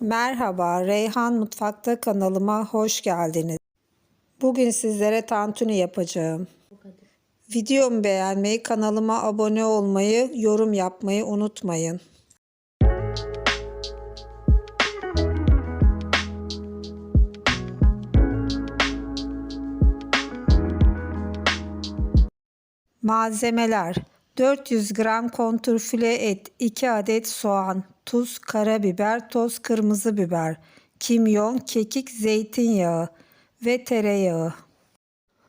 Merhaba, Reyhan Mutfakta kanalıma hoş geldiniz. Bugün sizlere tantuni yapacağım. Videomu beğenmeyi, kanalıma abone olmayı, yorum yapmayı unutmayın. Malzemeler 400 gram kontrfile et, 2 adet soğan, tuz, karabiber, toz kırmızı biber, kimyon, kekik, zeytinyağı ve tereyağı.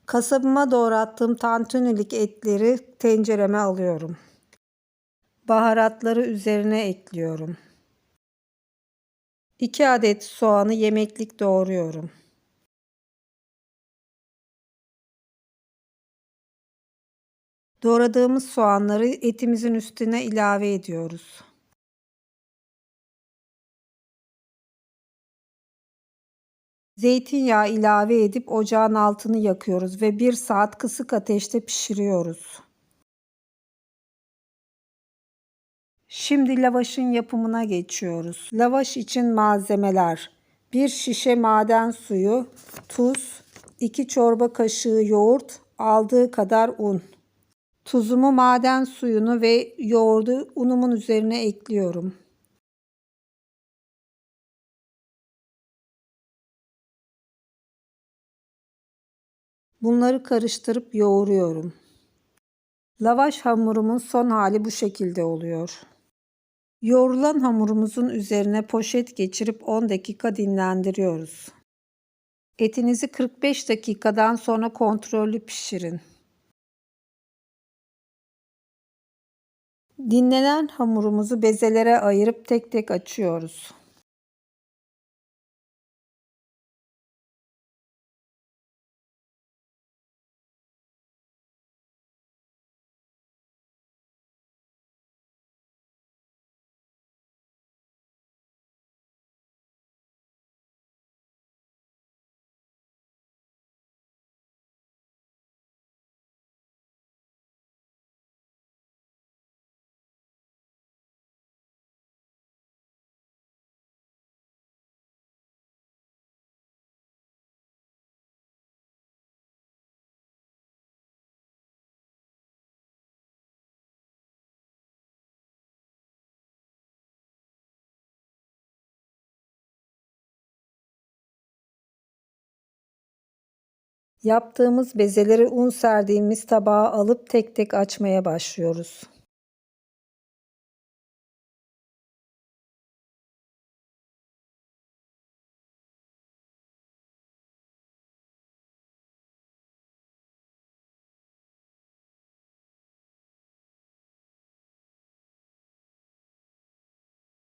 Kasabıma doğrattığım tantunilik etleri tencereme alıyorum. Baharatları üzerine ekliyorum. 2 adet soğanı yemeklik doğruyorum. Doğradığımız soğanları etimizin üstüne ilave ediyoruz. Zeytinyağı ilave edip ocağın altını yakıyoruz ve 1 saat kısık ateşte pişiriyoruz. Şimdi lavaşın yapımına geçiyoruz. Lavaş için malzemeler: 1 şişe maden suyu, tuz, 2 çorba kaşığı yoğurt, aldığı kadar un. Tuzumu, maden suyunu ve yoğurdu unumun üzerine ekliyorum. Bunları karıştırıp yoğuruyorum. Lavaş hamurumun son hali bu şekilde oluyor. Yoğrulan hamurumuzun üzerine poşet geçirip 10 dakika dinlendiriyoruz. Etinizi 45 dakikadan sonra kontrollü pişirin. Dinlenen hamurumuzu bezelere ayırıp tek tek açıyoruz. Yaptığımız bezeleri un serdiğimiz tabağa alıp tek tek açmaya başlıyoruz.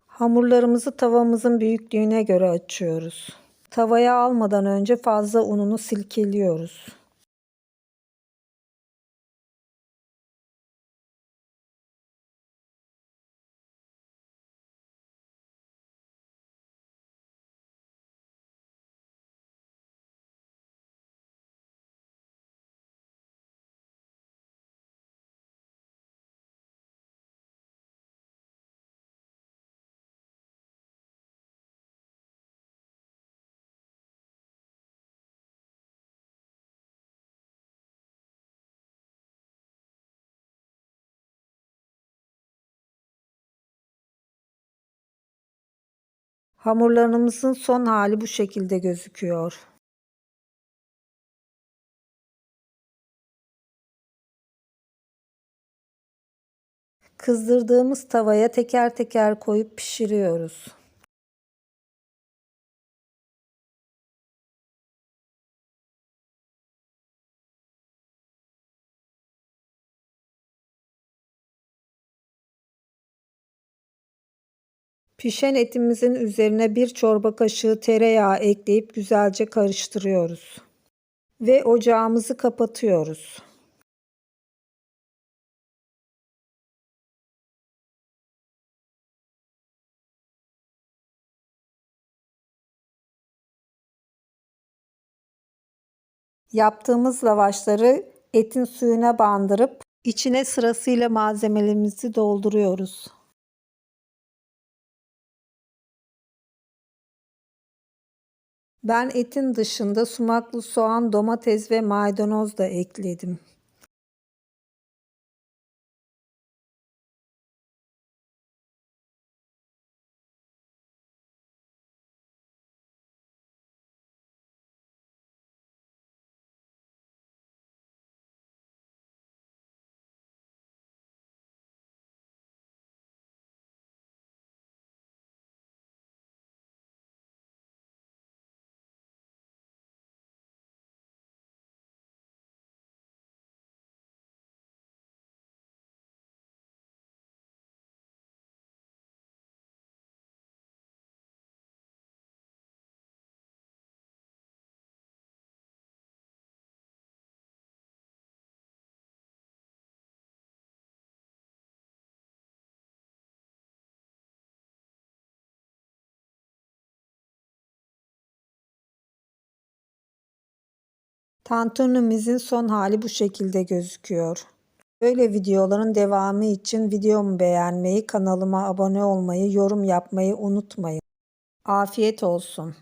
Hamurlarımızı tavamızın büyüklüğüne göre açıyoruz. Tavaya almadan önce fazla ununu silkeliyoruz. Hamurlarımızın son hali bu şekilde gözüküyor. Kızdırdığımız tavaya teker teker koyup pişiriyoruz. Pişen etimizin üzerine bir çorba kaşığı tereyağı ekleyip güzelce karıştırıyoruz. Ve ocağımızı kapatıyoruz. Yaptığımız lavaşları etin suyuna bandırıp içine sırasıyla malzemelerimizi dolduruyoruz. Ben etin dışında sumaklı soğan, domates ve maydanoz da ekledim. Tantunimizin son hali bu şekilde gözüküyor. Böyle videoların devamı için videomu beğenmeyi, kanalıma abone olmayı, yorum yapmayı unutmayın. Afiyet olsun.